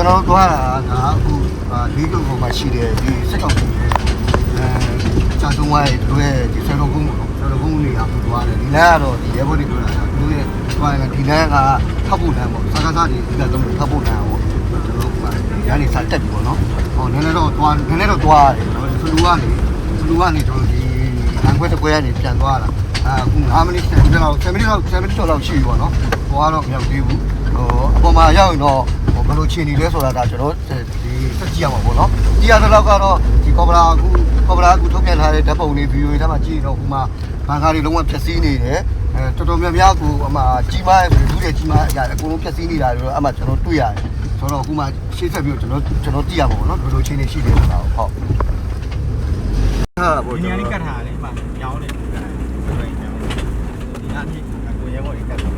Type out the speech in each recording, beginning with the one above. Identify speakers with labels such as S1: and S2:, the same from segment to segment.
S1: ကျွန်တော်တို့သွားတာကအခုအာလေးကုန်းပေါ်မှာရှိတဲ့ဒီစက်ကောင်ကြီးရဲ့အဲချာတုံးဝိုင်းတို့ရဲ့ဒီဆယ်တော်ကုန်းပေါ့ဆယ်တော်ကုန်းနေရာကိုသွားတယ်ဒီလမ်းကတော့ဒီရဲဘော်တွေပြောတာကတို့ရဲ့သွားရင်ဒီလမ်းကထောက်ဖို့လမ်းပေါ့စကားစားတွေဒီကသုံးထောက်ဖို့လမ်းပေါ့ကျွန်တော်တို့ကညာနေစားတက်ပြီပေါ့နော်ဟောနည်းနည်းတော့သွားနည်းနည်းတော့သွားရတယ်ကျွန်တော်ဖလူကနေဖလူကနေကျွန်တော်ဒီလမ်းခွဲတစ်ခွဲကနေပြန်သွားတာအခု9မိနစ်10မိနစ်လောက်10မိနစ်လောက်10မိနစ်လောက်ရှိပြီပေါ့နော်ဟိုကတော့မရောက်သေးဘူးဟိုအပေါ်မှာရောက်ရင်တော့ဟို ဘယ်လိုခြေနေလဲဆိုတာဒါကျွန်တော်ဒီစက်ကြည့်ရမှာပေါ့နော်ကြည့်ရတဲ့လောက်ကတော့ဒီကော်ဘရာအခုကော်ဘရာအခုထုတ်ပြန်ထားတဲ့ဓာတ်ပုံတွေဗီဒီယိုတွေထဲမှာကြည့်ရင်တော့ဟိုမှာဘန်ကားတွေလုံးဝဖြည့်ဆည်းနေတယ်အဲတော်တော်များများကိုအမှကြီးမားရဲ့ဆိုရင်ကြီးမားအရာအကုန်လုံးဖြည့်ဆည်းနေတာတွေတော့အမှကျွန်တော်တွေ့ရတယ်ဆိုတော့အခုမှရှေ့ဆက်ပြီးတော့ကျွန်တော်ကျွန်တော်သိရမှာပေါ့နော်ဘယ်လိုခြေနေရှိတယ်ဆိုတာကိုဟုတ်ဟာပေါ့
S2: ဒီ
S1: ကျွန်
S2: နေရာ
S1: တော်
S2: လေးကတ်ထားတယ်မှာညောင်းတယ်ကတ်တယ်ညောင်းတယ်ဒီအဖြစ်ကိုရဲဘော်ကြီးကတ်တယ်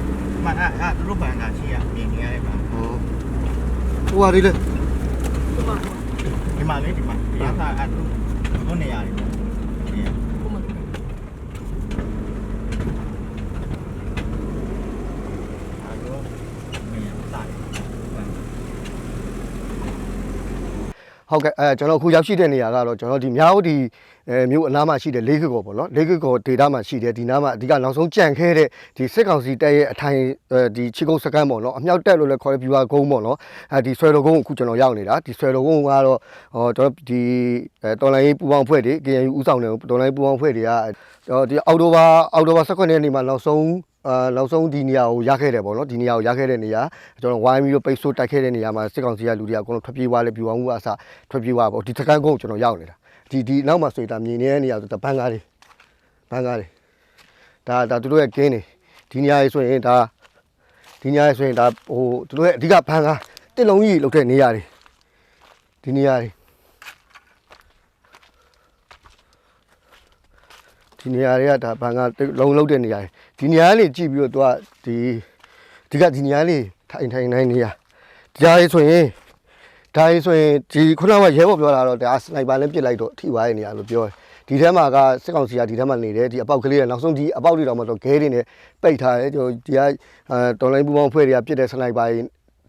S2: မအဲ့အဲ့သူတို့ဘန်ကရှိရမြင်နေရတယ်မှာ
S1: ဟို ဟိုဟာလေးလေ
S2: ဒီမှာလေဒီမှာဒီအထားအဲ့သူတို့နေရတယ်ပေါ့ဒီအဲ့တော့မင်းစားတယ်
S1: ဟုတ်ကဲ့အဲကျွန်တော်အခုရောက်ရှိတဲ့နေရာကတော့ကျွန်တော်ဒီမြောက်ဒီအဲမြို့အနားမှာရှိတဲ့လေးကကောပေါ့နော်လေးကကောဒေတာမှာရှိတယ်ဒီနားမှာအဓိကနောက်ဆုံးကြံခဲ့တဲ့ဒီစစ်ကောင်စီတပ်ရဲ့အထိုင်အဲဒီချီကုန်းစကန်ပေါ့နော်အမြောက်တက်လို့လည်းခေါ်ရပြူဟာကုန်းပေါ့နော်အဲဒီဆွဲတော်ကုန်းကိုအခုကျွန်တော်ရောက်နေတာဒီဆွဲတော်ကုန်းကတော့ဟောကျွန်တော်ဒီအဲတော်လိုင်းရေးပူပေါင်းဖွဲ့တွေ KNU ဥဆောင်တယ်တော်လိုင်းရေးပူပေါင်းဖွဲ့တွေကကျွန် တော်ဒီအောက်တိုဘာအောက်တိုဘာ18ရက်နေ့မှာနောက်ဆုံးအာနောက်ဆုံးဒီနေရာကိုရခဲ့တယ်ပေါ့နော်ဒီနေရာကိုရခဲ့တဲ့နေရာကျွန်တော်ဝိုင်းပြီးတော့ပိတ်ဆို့တိုက်ခဲ့တဲ့နေရာမှာစစ်ကောင်စီကလူတွေကအကုန်လုံးထွက်ပြေးသွားလဲပြူအောင်မှုအစထွက်ပြေးသွားပေါ့ဒီစကန်ကုန်းကိုကျွန်တော်ရောက်နေတာဒီဒီနောက်မှာဆိုရင်ဒါမြင်နေတဲ့နေရာဆိုတပန်းကားတွေပန်းကားတွေဒါဒါသူတို့ရဲ့ကင်းတွေဒီနေရာကြီးဆိုရင်ဒါဒီနေရာကြီးဆိုရင်ဒါဟိုသူတို့ရဲ့အဓိကပန်းကားတစ်လုံးကြီးလောက်တဲ့နေရာတွေဒီနေရာတွေ ဒီနေရာတွေကဒါဘန်ကလုံးလုံးတဲ့နေရာတွေဒီနေရာလေးကြည့်ပြီးတော့သူကဒီဒီကဒီနေရာလေးထိုင်ထိုင်နိုင်နေရဒါရေးဆိုရင်ဒါရေးဆိုရင်ဒီခုနကရဲဘော်ပြောတာတော့ဒါစနိုက်ပါနဲ့ပစ်လိုက်တော့ထိသွားတဲ့နေရာလို့ပြောတယ်ဒီထဲမှာကစစ်ကောင်စီကဒီထဲမှာနေတယ်ဒီအပေါက်ကလေးကနောက်ဆုံးဒီအပေါက်တွေတော့မတော့ဂဲတွေနဲ့ပိတ်ထားတယ်ကျွန်တော်ဒီကအဲတော်လိုင်းပူပေါင်းဖွဲ့တွေကပစ်တဲ့စနိုက်ပါ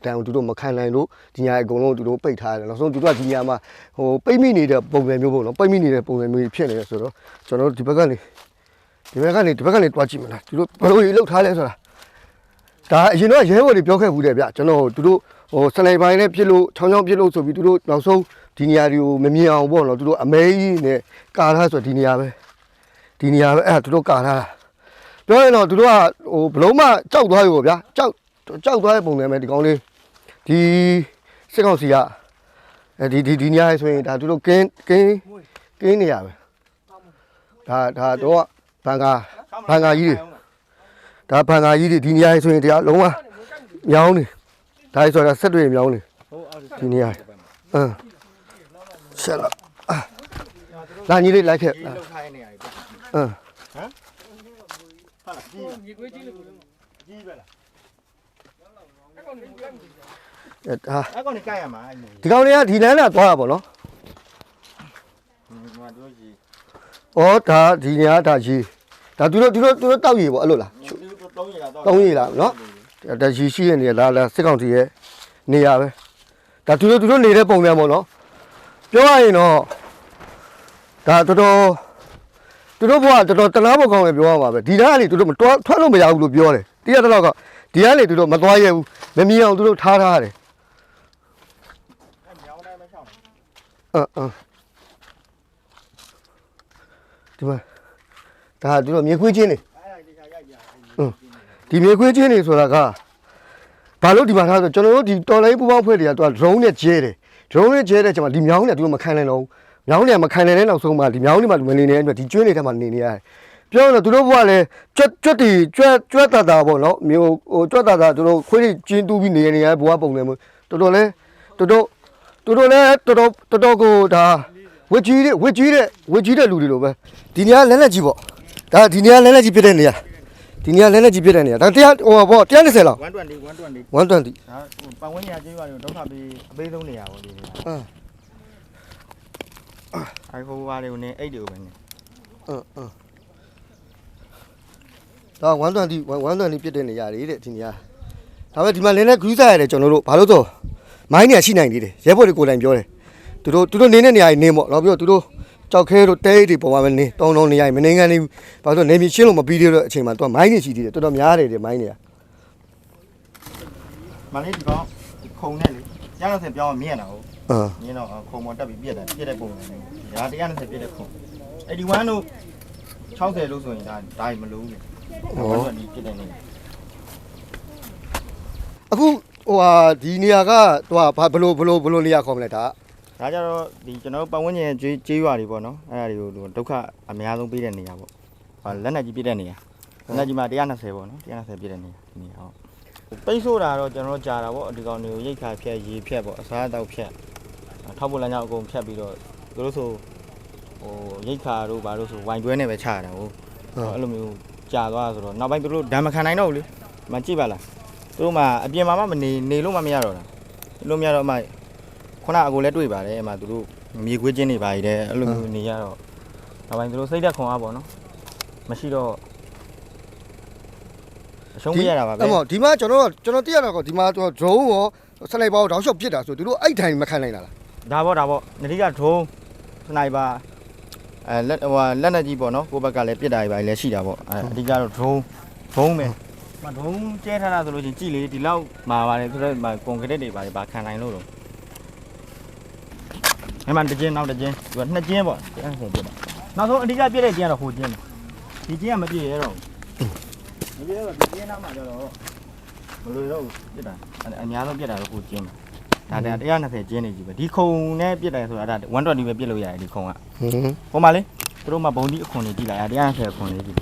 S1: တန်သူတို့မခံနိုင်လို့ဒီညာအကုန်လုံးသူတို့ပိတ်ထားတယ်နောက်ဆုံးသူတို့ကဒီညာမှာဟိုပိတ်မိနေတဲ့ပုံစံမျိုးပေါ့နော်ပိတ်မိနေတဲ့ပုံစံမျိုးဖြစ်နေတယ်ဆိုတော့ကျွန်တော်တို့ဒီဘက်ကနေဒီဘက်ကနေဒီဘက်ကနေတွားကြည့်မလားသူတို့ဘယ်လိုကြီးလောက်ထားလဲဆိုတာဒါအရင်တော့ရဲဘော်တွေပြောခဲ့ဘူးတယ်ဗျကျွန်တော်သူတို့ဟိုစနိုက်ပိုင်းနဲ့ပြစ်လို့ချောင်းချောင်းပြစ်လို့ဆိုပြီးသူတို့နောက်ဆုံးဒီနေရာတွေကိုမမြင်အောင်ပေါ့နော်သူတို့အမဲကြီးနဲ့ကာထားဆိုဒီနေရာပဲဒီနေရာပဲအဲ့ဒါသူတို့ကာထားတာပြောရင်တော့သူတို့ကဟိုဘလုံးမကြောက်သွားပြီပေါ့ဗျာကြောက်ကြောက်သွားတဲ့ပုံစံပဲဒီကောင်းလေး ဒီစစ်ကောင်စီကအဲဒီဒီဒီညရဲဆိုရင်ဒါသူတို့ကင်းကင်းကင်းနေရပဲဒါဒါတော့ဘန်ကာဘန်ကာကြီးတွေဒါဘန်ကာကြီးတွေဒီညရဲဆိုရင်တရားလုံးဝမြောင်းနေဒါဆိုတော့ဆက်တွေမြောင်းနေ
S2: ဟုတ်အော်
S1: ဒီနေရာအင်းဆက်လာအာလာညီလေးလိုက်ခဲ့
S2: ဒီလောက်ထားရနေရတယ်
S1: အင်း
S2: ဟုတ်လားကြီးမြေခွေးကြီးလို့ကြီးပဲလား
S1: အဲ ဒါ
S2: အဲ့ကောင်နေကြိုက်ရမှာအဲ့လို
S1: ဒီကောင်တွေကဒီလမ်းလာသွားတာပေါ့နော်
S2: ဒီမှာတို့ကြီး
S1: ဩဒါဒီနေရာဒါကြီးဒါသူတို့သူတို့သူတို့တောက်ရည်ပေါ့အဲ့လိုလား
S2: ဒီလိုတုံးရတာတော့
S1: တုံးရည်လားနော် ဒါရှိရှိရဲ့နေရာလာလာစစ်ကောင်စီရဲ့နေရာပဲဒါသူတို့သူတို့နေတဲ့ပုံစံပေါ့နော်ပြောရရင်တော့ဒါတော်တော်သူတို့ဘဝတော်တော်တလားဘကောင်းလည်းပြောရမှာပဲဒီသားကနေသူတို့မတွားထွက်လို့မရဘူးလို့ပြောတယ်တိရတော့ကဒီကနေသူတို့မသွားရဘူးမမြင်အောင်သူတို့ထားထားတယ်
S2: အဲ့မြောင်းတိုင်းမချောင်း
S1: အင်းအင်းဒီမှာဒါသူတို့မြေခွေးချင်းနေ
S2: အဲ့ဒါဒီခါရိုက်ကြ
S1: ဒီမြေခွေးချင်းနေဆိုတာကဘာလို့ဒီမှာထားဆိုကျွန်တော်တို့ဒီတော်လိုင်းပူပေါင်းဖွဲ့တွေကသူက drone နဲ့ကျဲတယ် drone နဲ့ကျဲတဲ့ချိန်မှာဒီမြောင်းနဲ့သူတို့မခံနိုင်တော့ဘူးမြောင်းနဲ့မခံနိုင်တဲ့နောက်ဆုံးမှာဒီမြောင်းတွေမှာလူမနေနေတဲ့အတွက်ဒီကျွင်းတွေထဲမှာနေနေရတယ်ပြောရတော့သူတို့ဘကလည်းကြွက်ကြွက်တီကြွက်ကြွက်တာတာပေါ့နော်မျိုးဟိုကြွက်တာတာသူတို့ခွေးတွေကျင်းတူးပြီးနေနေရဘဝပုံစံမျိုးတော်တော်လဲတော်တော် တော်တော်လဲတော်တော်တော်တော်ကိုဒါဝစ်ကြီးတဲ့ဝစ်ကြီးတဲ့ဝစ်ကြီးတဲ့လူတွေလိုပဲဒီနေရာလဲလက်ကြီးပေါ့ဒါဒီနေရာလဲလက်ကြီးဖြစ်တဲ့နေရာဒီနေရာလဲလက်ကြီးဖြစ်တဲ့နေရာဒါတရားဟိုပေါ့130လောက်
S2: 120 120
S1: 120
S2: ဒါပတ်ဝန်းကျင်ကျေးရွာတွေဒုက္ခပေးအပေးဆုံးနေရပါဘူးဒီ
S1: အင်း
S2: အိုင်ဖိုးပါတွေကိုနေအိတ်တွေကိုပဲနေ
S1: အင်းအင်းဒါ120 120ပြစ်တဲ့နေရာတွေတဲ့ဒီနေရာဒါပေမဲ့ဒီမှာလင်းနဲ့ဂရူးစားရတယ်ကျွန်တော်တို့ဘာလို့ဆို မိုင်းနေရရှိနိုင်သေးတယ်ရဲဘော်တွေကိုယ်တိုင်ပြောတယ်သူတို့သူတို့နေတဲ့နေရာကြီးနေပေါ့နောက်ပြီးတော့သူတို့ကြောက်ခဲတို့တဲအိတ်တွေပေါ်မှာပဲနေတောင်းတောင်းနေရရင်မနေကန်နေဘူးဘာလို့လဲနေမြေရှင်းလို့မပြီးသေးတဲ့အချိန်မှာသူကမိုင်းနေရှိသေးတယ်တော်တော်များတယ်ဒီမိုင်းတွေက
S2: မလေးဒီကောင်ခုံနဲ့လေ190ပြောင်းမြင်တာဟုတ်
S1: အာ
S2: မြင်တော့ခုံပေါ်တက်ပြီးပြက်တယ်ပြက်တဲ့ပုံစံနဲ့ဒါ190ပြက်တဲ့ခုံ81တို့60လို့ဆိုရင်ဒါဒါမလို့လေဟောဒီပြက်တဲ့နေ
S1: အခု ဟိုဟာဒီနေရာကသူကဘာဘလို့ဘလို့ဘလို့နေရာခေါ်မလဲဒါ
S2: ဒါကြတော့ဒီကျွန်တော်တို့ပတ်ဝန်းကျင်ကျေးကျေးရွာတွေပေါ့နော်အဲ့ဒါတွေကိုဒုက္ခအများဆုံးပေးတဲ့နေရာပေါ့ဟာလက်နက်ကြီးပြည့်တဲ့နေရာလက်နက်ကြီးမှာ120ပေါ့နော်120ပြည့်တဲ့နေရာဒီနေရာဟုတ်ပိတ်ဆို့တာတော့ကျွန်တော်တို့ကြာတာပေါ့ဒီကောင်တွေကိုရိတ်ခါဖြက်ရေဖြက်ပေါ့အစားအသောက်ဖြက်ထောက်ပလန်းကြောင့်အကုန်ဖြက်ပြီးတော့သူတို့ဆိုဟိုရိတ်ခါတို့ဘာလို့ဆိုဝိုင်တွဲနဲ့ပဲချရတာဟုတ်အဲ့လိုမျိုးကြာသွားဆိုတော့နောက်ပိုင်းသူတို့ဓာတ်မခံနိုင်တော့ဘူးလေမကြည့်ပါလား သူတို့မှအပြင်မှာမှမနေနေလို့မှမရတော့တာလို့မရတော့မှခုနအကိုလည်းတွေ့ပါတယ်အမှသူတို့မြေခွေးချင်းတွေပါရတဲ့အဲ့လိုမျိုးနေရတော့ဒါပိုင်းသူတို့စိတ်သက်ခွန်အားပေါ့နော်မရှိတော့အရှုံးပေးရတာပါပဲ
S1: အဲ့မော်ဒီမှာကျွန်တော်ကျွန်တော်သိရတာကဒီမှာသူက drone ရောစနိုက်ပါကိုတောက်လျှောက်ပစ်တာဆိုသူတို့အဲ့ထိုင်မခံနိုင်တာလား
S2: ဒါပေါ့ဒါပေါ့နတိကဒရုန်းစနိုက်ပါအဲလက်ဟိုဟာလက်နက်ကြီးပေါ့နော်ကိုယ့်ဘက်ကလည်းပြစ်တာတွေပါလည်းရှိတာပေါ့အဲအဓိကတော့ဒရုန်းဒရုန်းပဲ မဒရုန်းကျဲထားတာဆိုလို့ချင်းကြည့်လေဒီလောက်မှာပါတယ်ဆိုတော့ကွန်ကရစ်တွေပါပါခံနိုင်လို့တော့အဲ့မှာတစ်ကျင်းနောက်တစ်ကျင်းသူကနှစ်ကျင်းပေါ့ကျင်းဆိုပြစ်တာနောက်ဆုံးအဓိကပြစ်တဲ့ကျင်းကတော့ဟိုကျင်းပဲဒီကျင်းကမပြည့်ရတော့ဘူးမပြေတော့ဒီကျင်းနောက်မှာကျတော့မလို့တော့ပြစ်တာအများဆုံးပြစ်တာတော့ကိုကျင်းမှာဒါတည်း120ကျင်းနေကြီးပဲဒီခုံနဲ့ပြစ်တယ်ဆိုတာဒါ120ပဲပြစ်လို့ရတယ်ဒီခုံက
S1: ဟင်း
S2: ဟိုမှာလေသူတို့မှဘုံဒီအခွန်တွေကြည့်လိုက်120အခွန်တွေကြည့်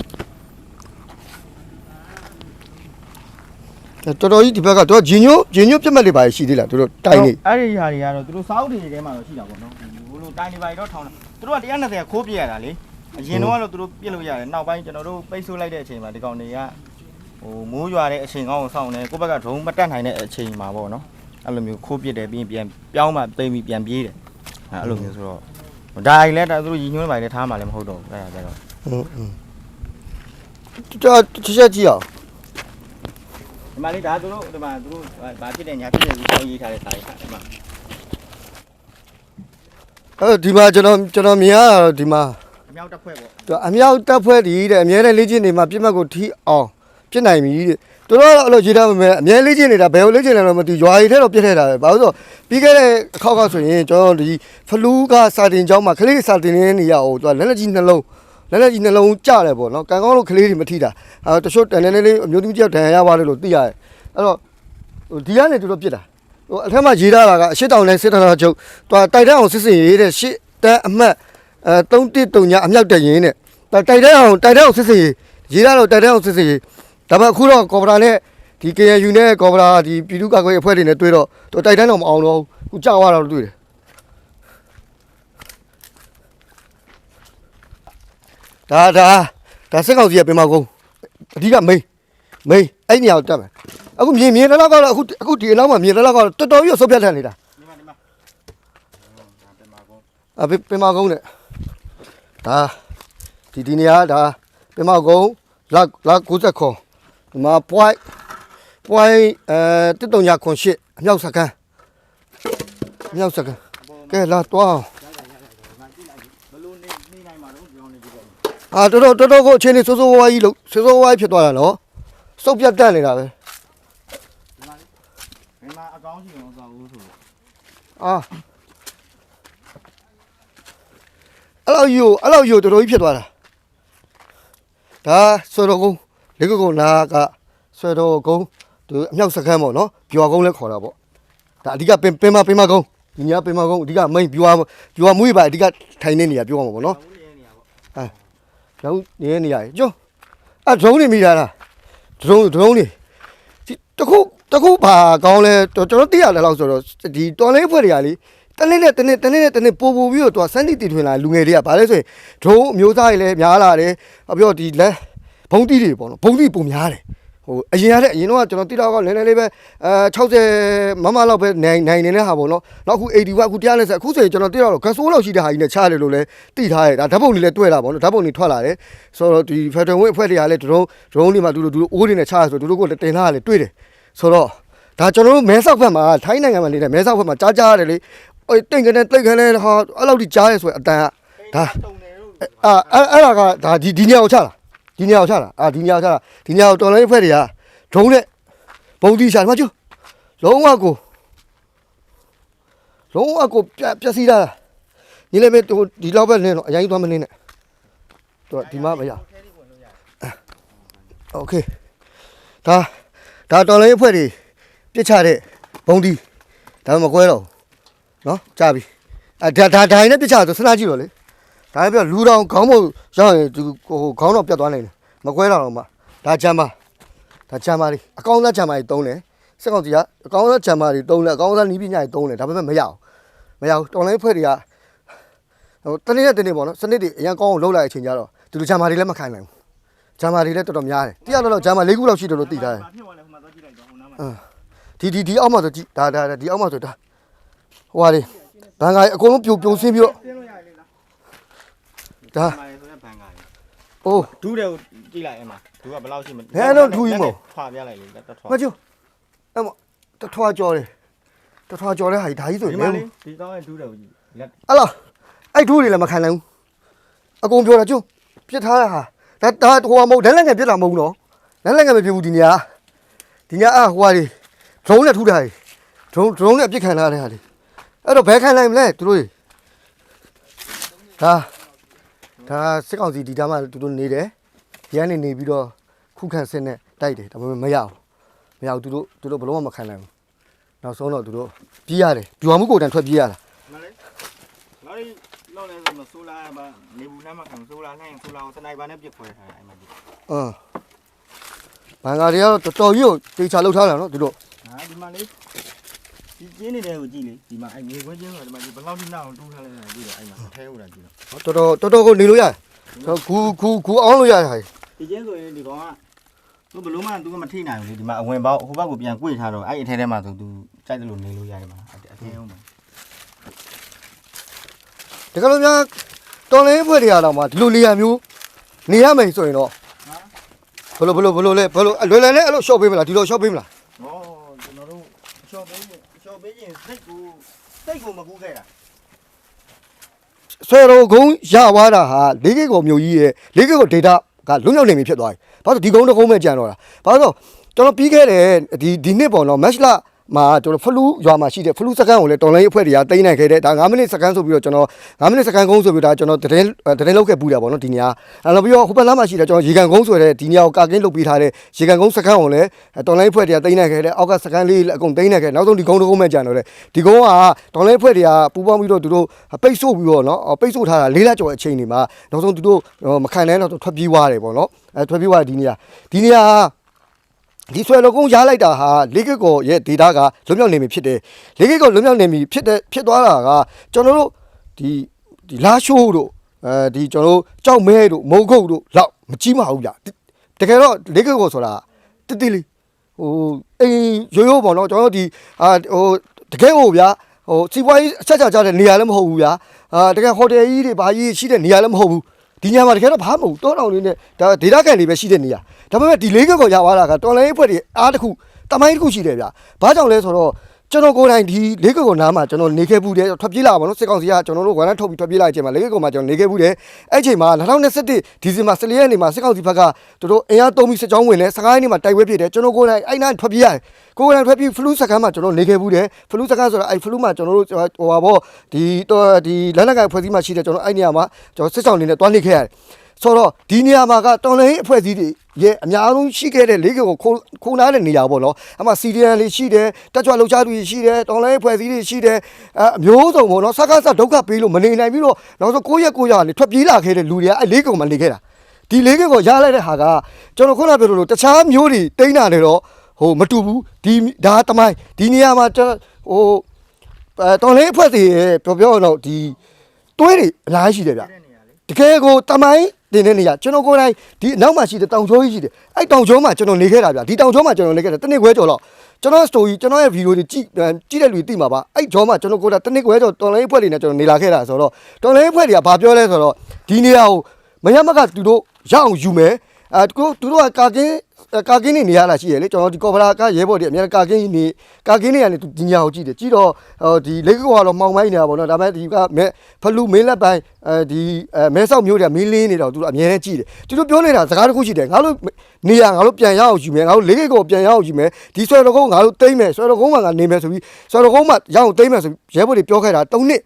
S1: တော်တော်ကြီးဒီဘက်ကသူကဂျင်ညိုဂျင်ညိုပြတ်မှတ်တွေပါရှိသေးလားသူတို့တိုင်နေ
S2: အဲ့ဒီဟာတွေကတော့သူတို့စောက်တွေထဲမှာတော့ရှိတာပေါ့နော်ဘိုးလိုတိုင်းတွေပါတော့ထောင်းတာသူတို့က120ခိုးပြရတာလေအရင်တော့ကတော့သူတို့ပြစ်လို့ရတယ်နောက်ပိုင်းကျွန်တော်တို့ပိတ်ဆို့လိုက်တဲ့အချိန်မှာဒီကောင်တွေကဟိုမိုးရွာတဲ့အချိန်ကောင်းကိုစောင့်နေကိုယ့်ဘက်ကဒုံမတက်နိုင်တဲ့အချိန်မှာပေါ့နော်အဲ့လိုမျိုးခိုးပစ်တယ်ပြီးရင်ပြန်ပြောင်းမှတိမ်ပြီးပြန်ပြေးတယ်အဲ့လိုမျိုးဆိုတော့ဒါကြီးလဲဒါသူတို့ရည်ညွှန်းပါလေထားမှလည်းမဟုတ်တော့ဘူးအဲ့ဒါကြတော့
S1: ဟင်းဟင်းတော်တစ်ချက်ကြည့်အောင်
S2: ဒီမှာလေဒါသူတို့ဒီမှာသူတို့ဘာဖြစ်တယ်ညာဖြစ်တယ်ပြီးဆောင်းရေးထားတဲ့စာရေးထားဒီမှာ
S1: အဲ့ဒီမှာကျွန်တော်ကျွန်တော်မြင်ရတာတော့ဒီမှာ
S2: အမြောက်တစ်ဖွဲ့ပေါ့
S1: သူအမြောက်တက်ဖွဲ့တည်တဲ့အများနဲ့လေ့ကျင့်နေမှာပြစ်မှတ်ကိုထီအောင်ပြစ်နိုင်ပြီတဲ့သူတို့ကတော့အဲ့လိုရေးထားပါမယ်အများလေ့ကျင့်နေတာဘယ်လိုလေ့ကျင့်လဲတော့မသိရွာရီထဲတော့ပြစ်ထည့်တာပဲဘာလို့ဆိုပြီးခဲ့တဲ့အခါကဆိုရင်ကျွန်တော်ဒီဖလူးကစာတင်ကျောင်းမှာကလေးစာတင်နေနေရအောင်သူကလက်လက်ကြီးနှလုံး လက်လက်ကြီးနှလုံးကြတယ်ပေါ့နော်ကံကောင်းလို့ကလေးတွေမထိတာအဲတချို့တန်နေနေလေးအမျိုးသမီးတယောက်ဒဏ်ရာရပါတယ်လို့သိရတယ်အဲ့တော့ဟိုဒီကနေသူတို့ပြစ်တာဟိုအထက်မှာရေးထားတာကအရှိတောင်နဲ့စစ်တပ်တော်ချုပ်သူကတိုက်တန်းအောင်စစ်စစ်ရေးတဲ့ရှစ်တန်းအမှတ်အဲ313ညအမြောက်တက်ရင်တဲ့တိုက်တန်းအောင်တိုက်တန်းအောင်စစ်စစ်ရေးရေးထားတော့တိုက်တန်းအောင်စစ်စစ်ရေးဒါပေမဲ့အခုတော့ကော်ပရာနဲ့ဒီ KNU နဲ့ကော်ပရာဒီပြည်သူ့ကာကွယ်ရေးအဖွဲ့တွေနဲ့တွေ့တော့သူတိုက်တန်းတော့မအောင်တော့ဘူးအခုကြောက်ရတော့တွေ့တယ် ဒါဒါဒါစက်ကောင်စီကပြင်မကုန်းအဓိကမိန်မိန်အဲ့နေရာကိုတက်မယ်အခုမြင်မြင်တော့ကတော့အခုအခုဒီအနောက်မှာမြင်တော့ကတော့တော်တော်ကြီးဆုတ်ပြတ်ထန်နေတာ
S2: ဒီမှာဒီမှာဒါပြန်ပါကော
S1: အပပြင်မကုန်းနဲ့ဒါဒီဒီနေရာဒါပြင်မကုန်းလက်လက်60ခွန်ဒီမှာ point point အဲတစ်တုံညာခွန်ရှစ်အမြောက်စကန်အမြောက်စကန်ကဲလာတော့အောင်
S2: ဘလို့နေနေနိုင်မှာတော့ကြောင်းနေဒီပေါ့
S1: အာတော်တော်တော်တော်ကိုအချင်းနေစိုးစိုးဝါးကြီးလို့စိုးစိုးဝါးကြီးဖြစ်သွားတာနော်စုပ်ပြတ်တက်နေတာပဲ
S2: ဒီမှာဘယ်မှာအကောင်းရှိအောင်စောက်ဦးဆိုတော့
S1: အာအဲ့လောက်ယူအဲ့လောက်ယူတော်တော်ကြီးဖြစ်သွားတာဒါဆွေတော်ကုန်းလေကုန်းနာကဆွေတော်ကုန်းသူအမြောက်စခန်းပေါ့နော်ဗျွာကုန်းလည်းခေါ်တာပေါ့ဒါအဓိကပင်ပင်မပင်မကုန်းဒီညပင်မကုန်းအဓိကမိန်ဗျွာဗျွာမွေးပါအဓိကထိုင်နေနေရပြောမှာပေါ့နော်
S2: ဘူး လေးနေရပေါ့
S1: နောက်နေနေရတယ်ကျုံအဲ့ဒရုန်းနေမိတာလားဒရုန်းဒရုန်းနေဒီတခုတခုဘာကောင်းလဲကျွန်တော်သိရတယ်လို့ဆိုတော့ဒီတော်လေးဖွဲ့တွေကလေတနေ့နဲ့တနေ့တနေ့နဲ့တနေ့ပို့ပို့ပြီးတော့သူကစမ်းတိတည်ထွင်လာလူငယ်တွေကဘာလဲဆိုရင်ဒရုန်းအမျိုးသားတွေလည်းများလာတယ်အပြောဒီလက်ဘုံတီတွေပေါ့နော်ဘုံတီပုံများတယ် ဟိုအရင်ကလည်းအရင်တော့ကျွန်တော်တိတော့ကလည်းနည်းနည်းလေးပဲအဲ60မမလောက်ပဲနိုင်နိုင်နေတဲ့ဟာပေါ့နော်နောက်အခု80ကအခု190အခုဆိုရင်ကျွန်တော်တိတော့ဂဆိုးလောက်ရှိတဲ့ဟာကြီးနဲ့ချရတယ်လို့လည်းသိထားရတယ်ဒါဓာတ်ပုံတွေလည်းတွေ့လာပေါ့နော်ဓာတ်ပုံတွေထွက်လာတယ်ဆိုတော့ဒီဖက်ဒရယ်ဝင်းအဖွဲ့တွေကလည်းဒရုန်းဒရုန်းတွေမှာသူတို့သူတို့အိုးတွေနဲ့ချရဆိုသူတို့ကိုလည်းတင်ထားရတယ်တွေ့တယ်ဆိုတော့ဒါကျွန်တော်တို့မဲဆောက်ဘက်မှာထိုင်းနိုင်ငံမှာနေတဲ့မဲဆောက်ဘက်မှာကြားကြားရတယ်လေဟိုတိတ်ကနေတိတ်ကနေဟာအဲ့လောက်ထိကြားရဲဆိုရင်အတန်ကဒါ
S2: တုံတယ်လို့
S1: အာအဲ့အဲ့ဒါကဒါဒီဒီညကိုချတာ ဒီညကိုချတာအာဒီညကိုချတာဒီညကိုတော်လိုင်းဖွဲ့တွေကဒုံးနဲ့ဘုံတီရှာမှာကျလုံးဝကိုလုံးဝကိုပြက်ပြက်စီးတာညီလေးပဲဟိုဒီလောက်ပဲလင်းတော့အရင်သွားမလင်းနဲ့တော့ဒီမှာမရโอเคဒါဒါတော်လိုင်းဖွဲ့တွေပြစ်ချတဲ့ဘုံတီဒါမှမကွဲတော့ဘူးနော်ကြားပြီအဲဒါဒါဒါရင်းနဲ့ပြစ်ချဆိုစနာကြည့်တော့လေ ဒါပြလူတော်ခေါင်းမို့ရောက်ရင်သူဟိုခေါင်းတော့ပြတ်သွားနိုင်တယ်မကွဲတော့တော့မှဒါချမ်းပါဒါချမ်းပါလေးအကောင်းသားချမ်းပါလေးတုံးတယ်စက်ကောင်စီကအကောင်းသားချမ်းပါလေးတုံးတယ်အကောင်းသားနီးပညာလေးတုံးတယ်ဒါပေမဲ့မရအောင်မရဘူးတော်လိုင်းဖွဲ့တွေကဟိုတနေ့နဲ့တနေ့ပေါ့နော်စနစ်တွေအရင်ကောင်းအောင်လုပ်လိုက်တဲ့အချိန်ကျတော့သူတို့ချမ်းပါလေးလည်းမခံနိုင်ဘူးချမ်းပါလေးလည်းတော်တော်များတယ်တရားတော့ချမ်းပါလေးခုလောက်ရှိတယ်လို့သိထားတယ်
S2: ဘာဖြစ်သွားလဲဟိုမှာသွားကြည့်လိုက်တော့ဟိုနားမှာ
S1: ဒီဒီဒီအောက်မှာဆိုကြည့်ဒါဒါဒါဒီအောက်မှာဆိုဒါဟိုဟာလေးဘန်ကာအကုန်လုံးပြုံပြုံဆင်းပြီးတော့
S2: ပြင်းလို့ရလေလား
S1: ဒါ
S2: မာရီဆိုတဲ့ဘန်ကာရီ
S1: အိုး
S2: ဒူးတယ်ကိုကြည့်လိုက်အဲ့မှာဒူးကဘယ်လောက်ရှိမလဲ
S1: ဘယ်တော့ဒူးကြီးမဟုတ်
S2: ထွာပြလိုက်လေလက်တထွာ
S1: မကျအဲ့မတထွားကြော်တယ်တထွားကြော်တဲ့ဟာကြီးဒါကြီးဆိုရ
S2: ဒီ
S1: င်
S2: မှာ
S1: လဲ
S2: လေဒီကောင်းရဲ့ဒူးတယ်ကိုကြည့်လက်
S1: အဲ့လားအဲ့ထိုးတွေလည်းမခံနိုင်ဘူးအကုန်ပြောတာကျုံပြစ်ထားတာဟာဒါဒါဟိုဟာမဟုတ်လက်လက်ငယ်ပြစ်တာမဟုတ်ဘူးနော်လက်လက်ငယ်မပြစ်ဘူးဒီနေရာဒီနေရာအဟိုဟာတွေဒရုန်းနဲ့ထူတာတွေဒရုန်းဒရုန်းနဲ့ပြစ်ခံထားတဲ့ဟာတွေအဲ့တော့ဘယ်ခံနိုင်မလဲသူတို့တွေဒါ ဒါစစ်ကောင်စီဒီသားမှသူတို့နေတယ်ရန်နေနေပြီးတော့ခုခံစစ်နဲ့တိုက်တယ်ဒါပေမဲ့မရဘူးမရဘူးသူတို့သူတို့ဘယ်လုံးမှမခံနိုင်ဘူးနောက်ဆုံးတော့သူတို့ပြေးရတယ်ဂျွာမှုကိုတန်ထွက်ပြေးရတာ
S2: မလေးလော်ရီလော်လဲဆိုမဆိုလာပါနေဘူးနားမှာခံဆိုလာနိုင်ဆိုလာကိုစနိုက်ပါနဲ့ပြစ်ခွဲထားတယ်အဲ့မှာကြည့်
S1: အင်းဘန်ကာတွေကတော့တော်တော်ကြီးကိုတေချာလောက်ထားတာနော်သူတို့
S2: ဟာဒီမှာလေ ဒီကျင်းနေတဲ့ကိုကြည့်လေဒီမှာအဲ့ငွေခွဲချင်းကဒီမှာဒီဘယ်လောက်ထိနောက်အောင်တူးထားလဲကြည့်တော့အဲ့မှာထဲဟုတ်တာကြည့်တော့
S1: တော်တော်တော်တော်ကိုနေလို့ရတယ်ဆိုဂူဂူဂူအောင်လို့ရတယ်ဟာ
S2: ဒီကျင်းဆိုရင်ဒီကောင်ကသူဘလို့မှသူကမထိနိုင်ဘူးလေဒီမှာအဝင်ပေါက်ဟိုဘက်ကိုပြန်꿰ထားတော့အဲ့အထဲထဲမှာဆိုသူကြိုက်တယ်လို့နေလို့ရတယ်မှာအထဲအောင်မှာ
S1: တကယ်လို့များတော်လင်းဖွဲ့တွေရတော့မှဒီလိုနေရာမျိုးနေရမယ်ဆိုရင်တော့ဘလို့ဘလို့ဘလို့လဲဘလို့လွယ်လွယ်နဲ့အဲ့လိုရှော့ပေးမလားဒီလိုရှော့ပေးမလား
S2: ဟောကျွန်တော်တို့ချော်ပေးရင်ချော် ပေးရင်စိတ်ကိုစိတ်ကိုမကူးခဲ့တာ
S1: ဆွဲတော်ကုန်းရသွားတာဟာလေးကိတ်ကောမျိုးကြီးရဲ့လေးကိတ်ကော data ကလွတ်မြောက်နေပြီဖြစ်သွားပြီဘာလို့ဒီကုန်းတစ်ကုန်းပဲကြံတော့တာဘာလို့ကျွန်တော်ပြီးခဲ့တဲ့ဒီဒီနှစ်ပေါ့နော် match လ မှာကျွန်တော်ဖလူးရွာမှာရှိတဲ့ဖလူးစကန်ကိုလည်းတော်လိုင်းအဖွဲ့တွေကတိန်းနိုင်ခဲ့တဲ့ဒါ9မိနစ်စကန်ဆိုပြီးတော့ကျွန်တော်9မိနစ်စကန်ကုန်းဆိုပြီးတော့ဒါကျွန်တော်တရင်တရင်လောက်ခဲ့ပူတာပေါ့နော်ဒီနေရာအဲ့တော့ပြီးတော့ဟိုဘက်လမ်းမှာရှိတဲ့ကျွန်တော်ရေကန်ကုန်းဆိုတဲ့ဒီနေရာကိုကာကင်းလုပ်ပေးထားတဲ့ရေကန်ကုန်းစကန်ကိုလည်းတော်လိုင်းအဖွဲ့တွေကတိန်းနိုင်ခဲ့တဲ့အောက်ကစကန်လေးလည်းအကုန်တိန်းနိုင်ခဲ့နောက်ဆုံးဒီကုန်းတစ်ကုန်းပဲကြံတော့တယ်ဒီကုန်းကတော်လိုင်းအဖွဲ့တွေကပူပေါင်းပြီးတော့သူတို့ပိတ်ဆို့ပြီးတော့နော်ပိတ်ဆို့ထားတာလေးလကျော်အချိန်တွေမှာနောက်ဆုံးသူတို့မခံနိုင်တော့ထွက်ပြေးသွားတယ်ပေါ့နော်အဲထွက်ပြေးသွားဒီနေရာဒီနေရာ ဒီဆွဲလောကုန်းရားလိုက်တာဟာလေးကစ်ကောရဲ့ဒေတာကလွတ်မြောက်နေပြီဖြစ်တယ်လေးကစ်ကောလွတ်မြောက်နေပြီဖြစ်တဲ့ဖြစ်သွားတာကကျွန်တော်တို့ဒီဒီလာရှိုးတို့အဲဒီကျွန်တော်တို့ကြောက်မဲတို့မုံခုတ်တို့လောက်မကြီးမအောင်ဗျတကယ်တော့လေးကစ်ကောဆိုတာတိတိလေးဟိုအိမ်ရိုးရိုးပေါ့နော်ကျွန်တော်တို့ဒီအာဟိုတကယ်ဟိုဗျာဟိုစီပွားရေးအချက်ချာကြတဲ့နေရာလည်းမဟုတ်ဘူးဗျာအာတကယ်ဟိုတယ်ကြီးတွေဘာကြီးရှိတဲ့နေရာလည်းမဟုတ်ဘူး ဒီညမှာတကယ်တော့ဘာမဟုတ်တောတောင်လေးနဲ့ဒါဒေတာကန်လေးပဲရှိတဲ့နေရာဒါပေမဲ့ဒီလေးကကောရသွားတာကတော်လိုင်းအဖွဲ့တွေအားတစ်ခုတမိုင်းတစ်ခုရှိတယ်ဗျာဘာကြောင့်လဲဆိုတော့ ကျွန်တော်ကိုယ်တိုင်ဒီလေးကကောနားမှာကျွန်တော်နေခဲ့ဘူးတယ်ထွက်ပြေးလာပါတော့စစ်ကောင်စီကကျွန်တော်တို့ဝန်ထမ်းထုတ်ပြီးထွက်ပြေးလာတဲ့အချိန်မှာလေးကကောမှာကျွန်တော်နေခဲ့ဘူးတယ်အဲ့ချိန်မှာ2021ဒီဇင်ဘာ14ရက်နေ့မှာစစ်ကောင်စီဘက်ကတို့တို့အင်အားသုံးပြီးစစ်ကြောင်းဝင်လဲ15ရက်နေ့မှာတိုက်ပွဲဖြစ်တယ်ကျွန်တော်ကိုယ်တိုင်အဲ့နားထွက်ပြေးရတယ်ကိုယ်တိုင်ထွက်ပြေးဖလူးစကန်မှာကျွန်တော်နေခဲ့ဘူးတယ်ဖလူးစကန်ဆိုတာအဲ့ဖလူးမှာကျွန်တော်တို့ဟိုပါဘောဒီတော့ဒီလက်နက်ကဖွဲ့စည်းမှာရှိတယ်ကျွန်တော်အဲ့နေရာမှာကျွန်တော်စစ်ဆောင်နေနဲ့တွားနေခဲ့ရတယ် ဆိုတော့ဒီနေရာမှာကတော်လိုင်းအဖွဲ့အစည်းတွေရဲ့အများဆုံးရှိခဲ့တဲ့လေးကိုခိုးခိုးနားတဲ့နေရာပေါ့နော်အမှစီဒီအန်လေးရှိတယ်တက်ကြွလှုပ်ရှားသူတွေရှိတယ်တော်လိုင်းအဖွဲ့အစည်းတွေရှိတယ်အအမျိုးစုံပေါ့နော်စကားစဒုက္ခပေးလို့မနေနိုင်ပြီးတော့နောက်ဆုံး9ရက်9ရက်ကနေထွက်ပြေးလာခဲ့တဲ့လူတွေကအဲ့လေးကောင်မှနေခဲ့တာဒီလေးကောင်ကိုရလိုက်တဲ့ဟာကကျွန်တော်ခုနပြောလို့တခြားမျိုးတွေတိန်းတာနေတော့ဟိုမတူဘူးဒီဒါတမိုင်းဒီနေရာမှာကျွန်တော်ဟိုအဲတော်လိုင်းအဖွဲ့အစည်းရဲ့ပြောပြောတော့ဒီတွဲတွေအများကြီးရှိတယ်ဗျ
S2: တဲ့နေရာလေ
S1: တကယ်ကိုတမိုင်းတင်တဲ့နေရာကျွန်တော်ကိုယ်တိုင်ဒီအနောက်မှာရှိတဲ့တောင်ကျောကြီးရှိတယ်အဲ့တောင်ကျောမှာကျွန်တော်နေခဲ့တာဗျဒီတောင်ကျောမှာကျွန်တော်နေခဲ့တယ်တနစ်ခွဲကျော်တော့ကျွန်တော် story ကျွန်တော်ရဲ့ video တွေကြည့်ကြည့်တဲ့လူတွေသိမှာပါအဲ့ကျောမှာကျွန်တော်ကိုယ်တိုင်တနစ်ခွဲကျော်တော်လိုင်းအဖွဲ့တွေနဲ့ကျွန်တော်နေလာခဲ့တာဆိုတော့တော်လိုင်းအဖွဲ့တွေကဘာပြောလဲဆိုတော့ဒီနေရာကိုမရမကသူတို့ရအောင်ယူမယ် အဲသူတို့သူတို့ကကာကင်းကာကင်းနေနေရတာရှိရလေကျွန်တော်ဒီကော်ဗလာကရဲဘော်တွေအများကာကင်းနေကာကင်းနေရနေသူဒီညာကိုကြည့်တယ်ကြည့်တော့ဟိုဒီလက်ကောကတော့မှောင်မိုင်းနေတာပေါ့နော်ဒါပေမဲ့ဒီကမဲဖလူမင်းလက်ပိုင်းအဲဒီအဲမဲဆောက်မျိုးတွေကမင်းလင်းနေတော့သူအများနဲ့ကြည့်တယ်သူတို့ပြောနေတာစကားတစ်ခုရှိတယ်ငါတို့နေရငါတို့ပြန်ရအောင်ယူမယ်ငါတို့လက်ကောပြန်ရအောင်ယူမယ်ဒီဆွဲတော်ကုန်းငါတို့တိမ့်မယ်ဆွဲတော်ကုန်းမှာငါနေမယ်ဆိုပြီးဆွဲတော်ကုန်းမှာရအောင်တိမ့်မယ်ဆိုပြီးရဲဘော်တွေပြောခဲ့တာ၃နှစ်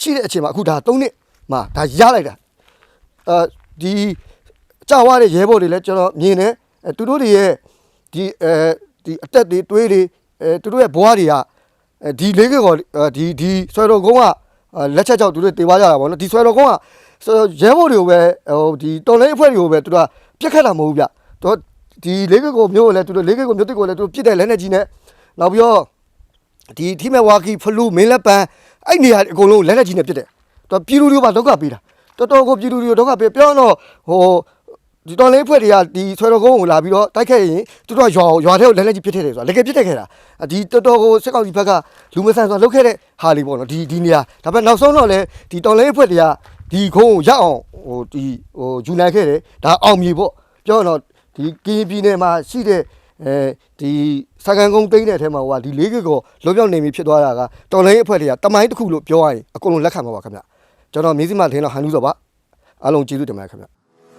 S1: ရှိတဲ့အချိန်မှာအခုဒါ၃နှစ်မှာဒါရလိုက်တာအဲဒီ ကြောက်ရတဲ့ရဲဘော်တွေလည်းကျွန်တော်မြင်တယ်အဲသူတို့တွေရဲ့ဒီအဲဒီအတက်တွေတွေးတွေအဲသူတို့ရဲ့ဘွားတွေကအဲဒီလေးကောဒီဒီဆွဲတော်ကုန်းကလက်ချက်ကြောင့်သူတို့တေသွားကြတာပေါ့နော်ဒီဆွဲတော်ကုန်းကရဲဘော်တွေကိုပဲဟိုဒီတော်လေးအဖွဲ့တွေကိုပဲသူတို့ကပြစ်ခတ်တာမဟုတ်ဘူးဗျတော့ဒီလေးကောမျိုးကိုလည်းသူတို့လေးကောမျိုးတစ်ကိုလည်းသူတို့ပြစ်တဲ့လက်နဲ့ကြီးနဲ့နောက်ပြီးတော့ဒီထိမဲ့ဝါကီဖလူမင်းလက်ပန်းအဲ့နေရာအကုန်လုံးလက်နဲ့ကြီးနဲ့ပြစ်တယ်တော့ပြည်လူတွေပါဒုက္ခပေးတာတော်တော်ကိုပြည်လူတွေဒုက္ခပေးပြောတော့ဟို ဒီတော်လေးဖွဲ့တွေကဒီဆွဲတော်ကုန်းကိုလာပြီးတော့တိုက်ခဲ့ရင်သူတို့ကရွာရွာထဲကိုလက်လက်ကြီးပြစ်ထည့်တယ်ဆိုတာလက်ကပြစ်ထည့်ခဲ့တာဒီတော်တော်ကိုစစ်ကောင်စီဘက်ကလူမဆန်ဆိုတာလုပ်ခဲ့တဲ့ဟာလေးပေါ့နော်ဒီဒီနေရာဒါပေမဲ့နောက်ဆုံးတော့လေဒီတော်လေးဖွဲ့တွေကဒီခုံးကိုရအောင်ဟိုဒီဟိုယူနိုင်ခဲ့တယ်ဒါအောင်မြေပေါ့ပြောတော့ဒီကင်းပြည်နယ်မှာရှိတဲ့အဲဒီစကန်ကုန်းတိန်းတဲ့အထဲမှာဟိုကဒီလေးကကိုလွတ်ပြောင်းနေပြီဖြစ်သွားတာကတော်လေးအဖွဲ့တွေကတမိုင်းတစ်ခုလို့ပြောရရင်အကုန်လုံးလက်ခံပါပါခင်ဗျကျွန်တော်မြင်းစမထင်းတော့ဟန်လူစောပါအားလုံးကျေးဇူးတင်ပါတယ်ခင်ဗျ